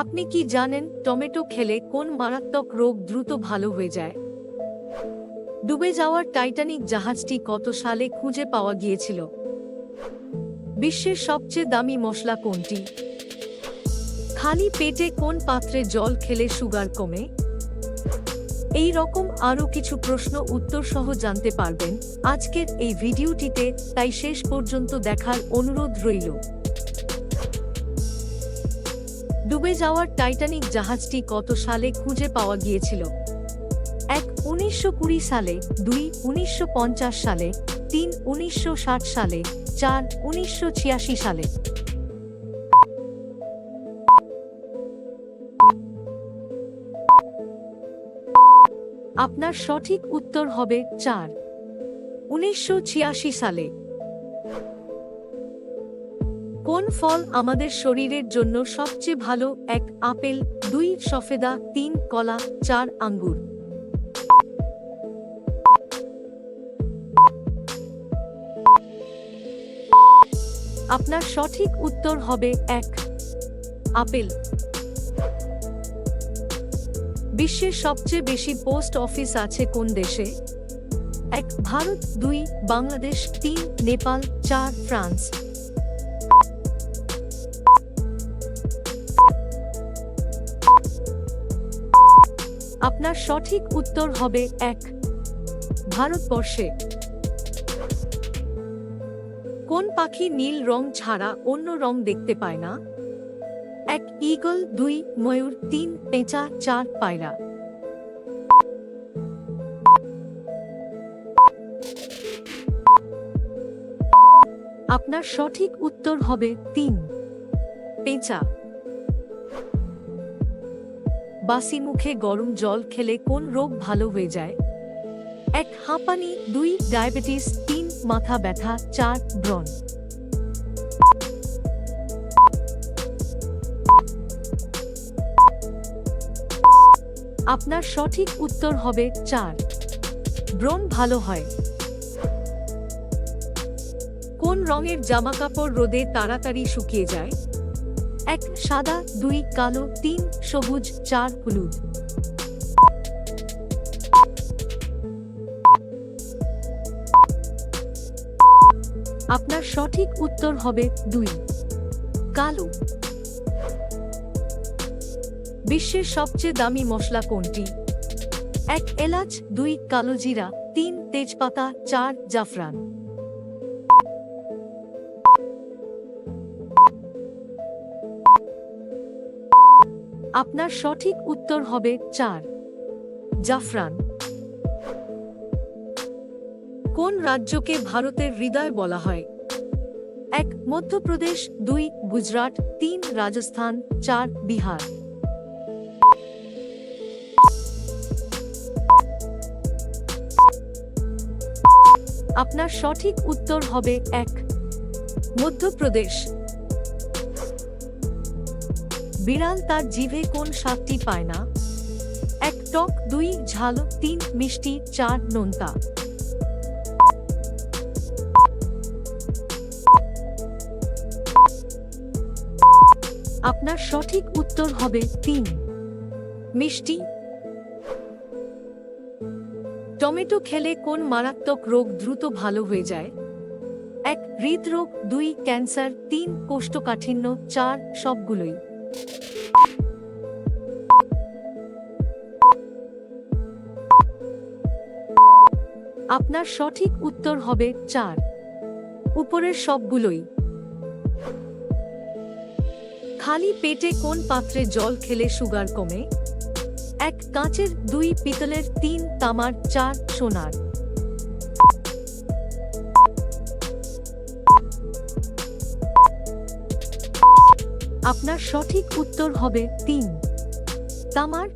আপনি কি জানেন টমেটো খেলে কোন মারাত্মক রোগ দ্রুত ভালো হয়ে যায়? ডুবে যাওয়ার টাইটানিক জাহাজটি কত সালে খুঁজে পাওয়া গিয়েছিল? বিশ্বের সবচেয়ে দামি মশলা কোনটি? খালি পেটে কোন পাত্রে জল খেলে সুগার কমে? এই রকম আরও কিছু প্রশ্ন উত্তর সহ জানতে পারবেন আজকের এই ভিডিওটিতে, তাই শেষ পর্যন্ত দেখার অনুরোধ রইল। ডুবে যাওয়ার টাইটানিক জাহাজটি কত সালে খুঁজে পাওয়া গিয়েছিল? এক উনিশশো কুড়ি সালে, দুই উনিশশো পঞ্চাশ সালে, তিন উনিশশো ষাট সালে, চার উনিশশো ছিয়াশি সালে। আপনার সঠিক উত্তর হবে চার। উনিশশো সালে। কোন ফল আমাদের শরীরের জন্য সবচেয়ে ভালো? এক, আপেল, দুই, সফেদা, তিন, কলা, চার, আঙ্গুর। আপনার সঠিক উত্তর হবে এক, আপেল। বিশ্বের সবচেয়ে বেশি পোস্ট অফিস আছে কোন দেশে? এক, ভারত, দুই, বাংলাদেশ, তিন, নেপাল, চার, ফ্রান্স। আপনার সঠিক উত্তর হবে এক। ভারতবর্ষে কোন পাখি নীল রং ছাড়া অন্য রং দেখতে পায় না? এক, ঈগল, দুই, ময়ূর, তিন, পেঁচা, চার, পায়রা। আপনার সঠিক উত্তর হবে তিন। পেঁচা। বাসি মুখে গরম জল খেলে কোন রোগ ভালো হয়ে যায়? এক হাঁপানি, দুই ডায়াবেটিস, তিন মাথা ব্যথা, চার ব্রণ। আপনার সঠিক উত্তর হবে চার। ব্রণ ভালো হয়। কোন রঙের জামাকাপড় রোদে তাড়াতাড়ি শুকিয়ে যায়? এক সাদা, দুই কালো, তিন সবুজ, চার হলুদ। আপনার সঠিক উত্তর হবে দুই। কালো। বিশ্বের সবচেয়ে দামি মশলা কোনটি? এক এলাচ, দুই কালো জিরা, তিন তেজপাতা, চার জাফরান। আপনার সঠিক উত্তর হবে চার। জাফরান। কোন রাজ্যকে ভারতের হৃদয় বলা হয়? এক, মধ্যপ্রদেশ, দুই, গুজরাট, তিন, রাজস্থান, চার, বিহার। আপনার সঠিক উত্তর হবে এক, মধ্যপ্রদেশ। বিড়াল তার জিভে কোন স্বাদটি পায় না? এক টক, দুই ঝাল, তিন মিষ্টি, চার নোনতা। আপনার সঠিক উত্তর হবে তিন। মিষ্টি। টমেটো খেলে কোন মারাত্মক রোগ দ্রুত ভালো হয়ে যায়? এক, হৃদরোগ, দুই, ক্যান্সার, তিন, কোষ্ঠকাঠিন্য, চার, সবগুলোই। আপনার সঠিক উত্তর হবে চার। উপরের সবগুলোই। খালি পেটে কোন পাত্রে জল খেলে সুগার কমে? এক কাঁচের, দুই পিতলের, তিন তামার, চার সোনার। আপনার সঠিক উত্তর হবে তিন। তামার,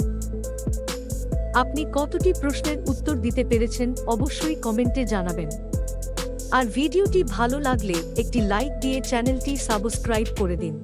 আপনি কতটি প্রশ্নের উত্তর দিতে পেরেছেন অবশ্যই কমেন্টে জানাবেন। আর ভিডিওটি ভালো লাগলে একটি লাইক দিয়ে চ্যানেলটি সাবস্ক্রাইব করে দিন।